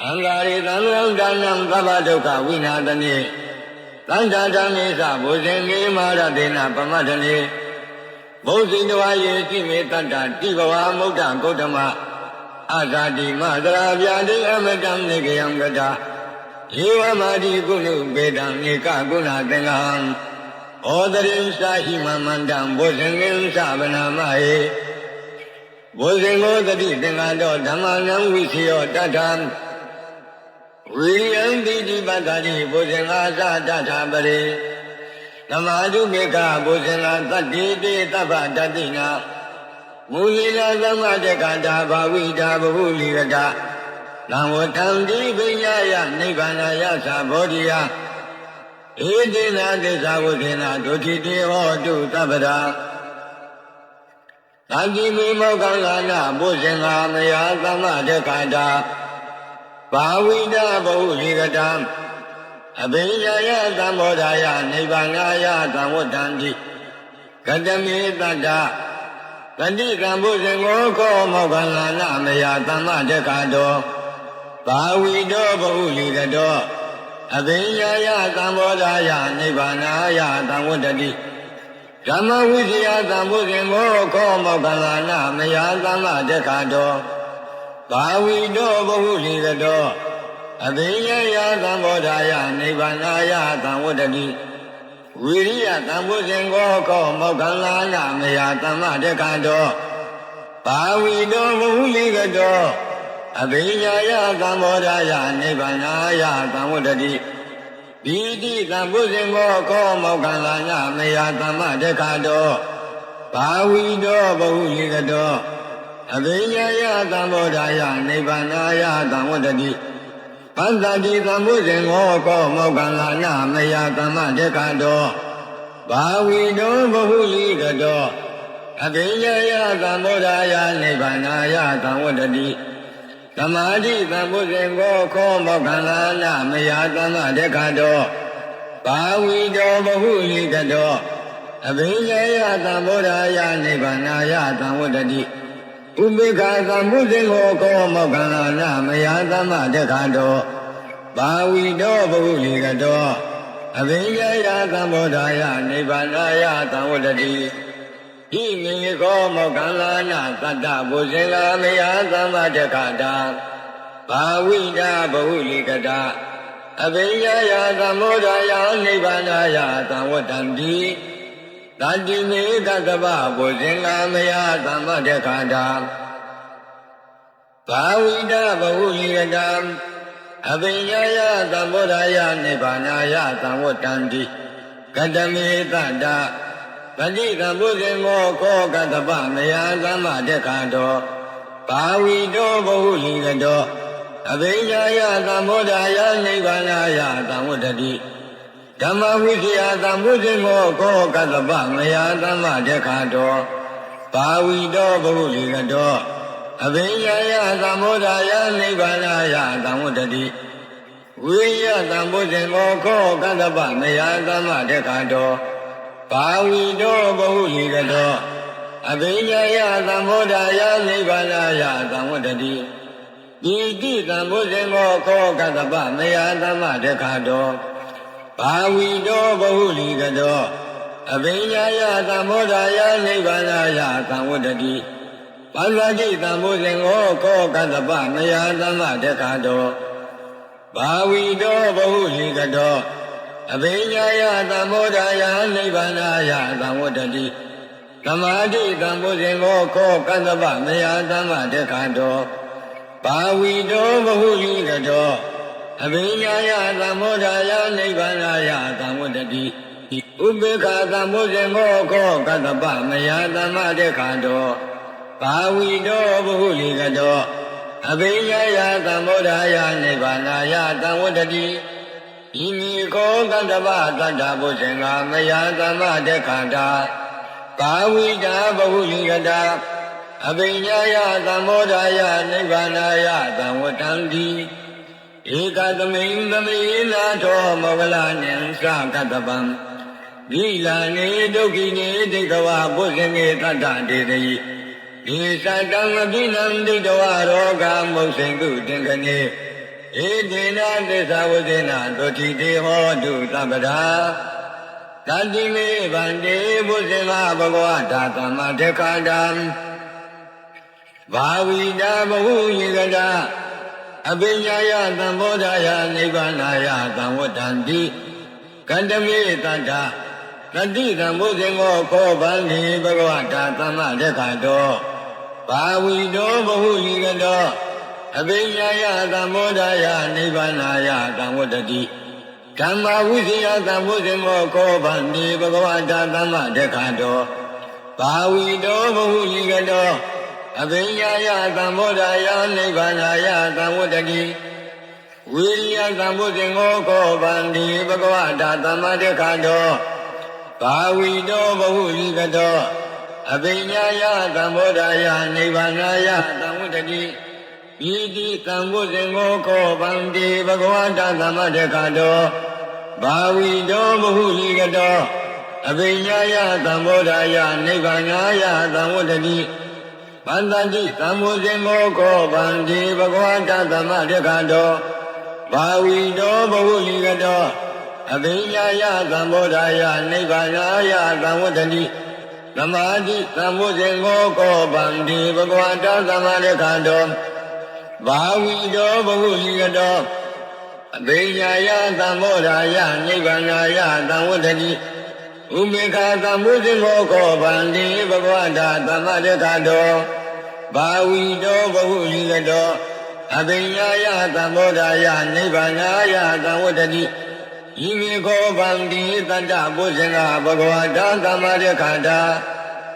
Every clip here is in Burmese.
အံဃာရိသံဃံဒါနံသဗ္ဗဒုက္ခဝိနာသနိသန္တာဓမ္မေသဘုဇင်မေမာရတေနပမတ္ထနေဘုဇိတဝါယေတိမေတတ္တတိဘဝမုဒ္ဒဂௌတမအဇာတိမသရာဗျာတိအမတံနေကယံကတာဧဝမာတိကုဏုပေတံဧကကုဏသင်္ဃံဩတရိသာဟိမမန္တံဘုဇင်ငင်းသဗနာမဟေဘုဇင်မောတတိသင်္ဃတော်ဓမ္မနံဝိစီယောတတ္ထံ ဝိယံတိတိပတ္တိဘုဇင်္ဂာသတ္ထာပရိသမာဓုမေကဘုဇင်္ဂာတတ္တိတေတဗ္ဗတတိနာမူလီလာသမတကတာဘာဝိတာဘဟုလိကတာသံဝတံတိပညာယနိဗ္ဗာနယသဘောဓိယဧတိနာသစ္စာဝုခေနာဒုတိတေဟောတုသဗ္ဗရာသတိမေမောကံလာနာဘုဇင်္ဂာမယသမတကတာ ဘာဝိဒဘဟုလိကတံအဘိညာယသံဘောဓာယနိဗ္ဗာန်ယသံဝတ္တံတိကတမေတတ္တတတိကံဘုဇင်ကိုခောမောကလနာမယသမ္မတက္ကတောဘာဝိတောဘဟုလိကတောအဘိညာယသံဘောဓာယနိဗ္ဗာန်ယသံဝတ္တတိဓမ္မဝိဇယသံဘုဇင်ကိုခောမောကလနာမယသမ္မတက္ကတော ဘာဝိတောဘဟုလိကတောအဘိညာယသံဘောဓာယနိဗ္ဗာန်ယသံဝတ္တတိဝိရိယသံဘုဇင်ကိုကောမောက္ခလာနာမယသမ္မတက္ကတောဘာဝိတောဘဟုလိကတောအဘိညာယသံဘောဓာယနိဗ္ဗာန်ယသံဝတ္တတိဒီတိသံဘုဇင်ကိုကောမောက္ခလာနာမယသမ္မတက္ကတောဘာဝိတောဘဟုလိကတော အဘိညာယသံဘောဓာယနိဗ္ဗာန်ယသံဝတ္တတိပန္တတိသံဘုဇင်ကိုကောမောက္ခလာနာမယသမ္မတက္ကတောဘာဝိတောဘဟုလိကတောအဘိညာယသံဘောဓာယနိဗ္ဗာန်ယသံဝတ္တတိသမာဓိသံဘုဇင်ကိုခောမောက္ခလာနာမယသမ္မတက္ကတောဘာဝိတောဘဟုလိကတောအဘိညာယသံဘောဓာယနိဗ္ဗာန်ယသံဝတ္တတိ ဥပိ္ပခာသံဘုဇင်ကိုကောမောက္ခလာနာမယသမ္မတက္ကတောဘာဝိတောဘဟုလိကတောအဘိညာယသံဘောဓာယနိဗ္ဗာန်ယသံဝတ္တတိဣမေကောမောက္ခလာနာသတ္တဘုဇင်လာမယသမ္မတက္ကတာဘာဝိတာဘဟုလိကတာအဘိညာယသံဘောဓာယနိဗ္ဗာန်ယသံဝတ္တံ တိတတိမေကတဗဘုဇင်လာမယသမ္မတက္ကတာဘာဝိတာဘဟုလိကတာအဘိညာယသံဘောဓာယနိဗ္ဗာန်ယသံဝတ္တံတိကတမေတတ္တပฏิကံဘုဇင်မောခောကတပမယသမ္မတက္ခတောဘာဝိတောဘဟုလိကတောအဘိညာယသံဘောဓာယနိဗ္ဗာန်ယသံဝတ္တတိ ဓမ္မဝိသယသံဘုဇင်မောခောကတပမယသမ္မတက္ခတောဘာဝိတောဘဟုလိကတောအဘိညာယသံဘောဓာယနိဗ္ဗာန်ယသံဝတ္တတိဝိယသံဘုဇင်မောခောကတပမယသမ္မတက္ခတောဘာဝိတောဘဟုလိကတောအဘိညာယသံဘောဓာယနိဗ္ဗာန်ယသံဝတ္တတိဒီတိသံဘုဇင်မောခောကတပမယသမ္မတက္ခတော ဘာဝိတောဘဟုလိကတောအဘိညာယသံဘောဓာယနိဗ္ဗာန်ယသံဝတ္တတိပန္နတိသံဘုဇင်ကိုခောကတပမယသမ္မတက္ခတောဘာဝိတောဘဟုလိကတောအဘိညာယသံဘောဓာယနိဗ္ဗာန်ယသံဝတ္တတိသမာဓိသံဘုဇင်ကိုခောကတပမယသမ္မတက္ခတောဘာဝိတောဘဟုလိကတော အဘိညာယသံဘောဓာယနိဗ္ဗာန်ယသံဝတ္တတိဥပေက္ခသံဘုဇင်ကိုခောကတပမယသမ္မတက္ခတောဘာဝိတောဘဟုလိကတောအဘိညာယသံဘောဓာယနိဗ္ဗာန်ယသံဝတ္တတိဤမိကောကတ္တဗတတ္တဘုဇင်္ဂမယသမ္မတက္ခတာဘာဝိတာဘဟုလိကတာအဘိညာယသံဘောဓာယနိဗ္ဗာန်ယသံဝတ္တံတိ ဧကသမိန်သမိနာထောမောဂလနံသကတ္တပံဒီလာနေဒုက္ခိနေဒိဋ္ဌဝဘုဇင်္ဂေတတ္တတေတိဒီသတံအပိနံဒိဋ္ဌဝရောဂမုတ်စိန်တုတင်ခနေဧတေနသစ္စာဝဇေနသောတိတေဟောတုသဗ္ဗရာတတိမေဗန္တိဘုဇင်္ဂဘဂဝတာသမ္မာတေခာတံဘာဝိတာဘဟုယေကတာ အပိညာယသံဘောဓာယနိဗ္ဗာနာယသံဝတ္တံတိကန္တမေတတ္တတတိကံဘုဇင်္ဂောခောဗန္တိဘဂဝတာသမ္မာတေခာတောဘာဝိတောဘဟုယေကတောအဘိညာယသံမောဒယနိဗ္ဗာနာယသံဝတ္တတိဓမ္မဝိဇယသံဘုဇင်မောခောဗန္တိဘဂဝတာသမ္မတက္ခတောဘာဝီတောဘဟုလိကတော အဘိညာယသံမောဒယနိဗ္ဗာနာယသံဝတ္တတိဝိရိယသံဘုဇင်မောခောဗန္တိဘဂဝတာသမ္မတက္ခတောဘာဝီတောဘဟုလိကတောအဘိညာယသံမောဒယနိဗ္ဗာနာယသံဝတ္တတိဤတိသံဃုဇင်ကိုခောဗန္တိဘဂဝတာသမ္မတက္ခတောဘာဝီတောဘဟုလိကတောအဘိညာယသံဘောဓာယနိဗ္ဗာန်ယသံဝတ္တိ ဗန္တတိသံဃုဇင်ကိုခောဗန္တိဘဂဝတာသမ္မတက္ခတောဘာဝီတောဘဟုလိကတောအဘိညာယသံဘောဓာယနိဗ္ဗာန်ယသံဝတ္တိသမာတိသံဃုဇင်ကိုခောဗန္တိဘဂဝတာသမ္မတက္ခတောဘာဝီတောဘဟုလိကတောအဘိညာယသံမောဓာယနိဗ္ဗာနာယသံဝတ္တိ ဥမေခာသံမုဇင်မောခောဗန္တိဘဂဝတာသမ္မတက္ခတောဘာဝီတောဘဟုလိကတောအဘိညာယသံမောဓာယနိဗ္ဗာနာယသံဝတ္တိဤမေခောဗန္တိတတ္တဘုဇင်္ဂဘဂဝတာသမ္မတက္ခတာ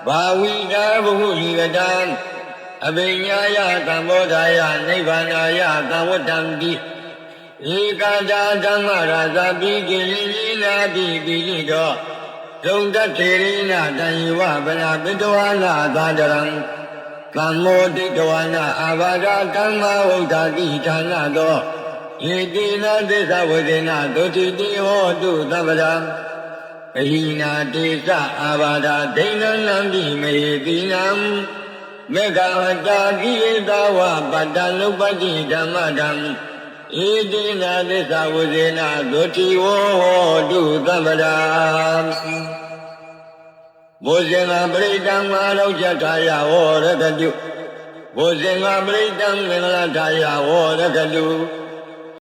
ဘာဝီတာဘဟုလိကတံအဘိညာယသံဘောဓာယနိဗ္ဗာနာယသံဝတ္တံတိဧကာတာဓမ္မရာဇပိကိလိလိနာပိပိလိတော ဒုံတထေရိနာတံယဝဗလာပိတဝါနာသာတရံကမ္မောတိတဝါနာအာဘာဒကမ္မဝုဒ္ဓတိဌာနသောဧတိနာသစ္စာဝေဒနာဒုတိတိဟောတုသဗ္ဗရာအဟိနာတေသအာဘာဒဒိဋ္ဌနံတိမေတိနံမေဃဝတာကိယတဝပတ္တနုပတိဓမ္မဓမ္မ ဣတိနာသစ္စာဝဇေနဒုတိဝဟောတုသဗ္ဗရာဘုဇင်္ဂပရိတံမာရောကြထာယဟောရကတုဘုဇင်္ဂပရိတံမင်္ဂလာထာယဟောရကတု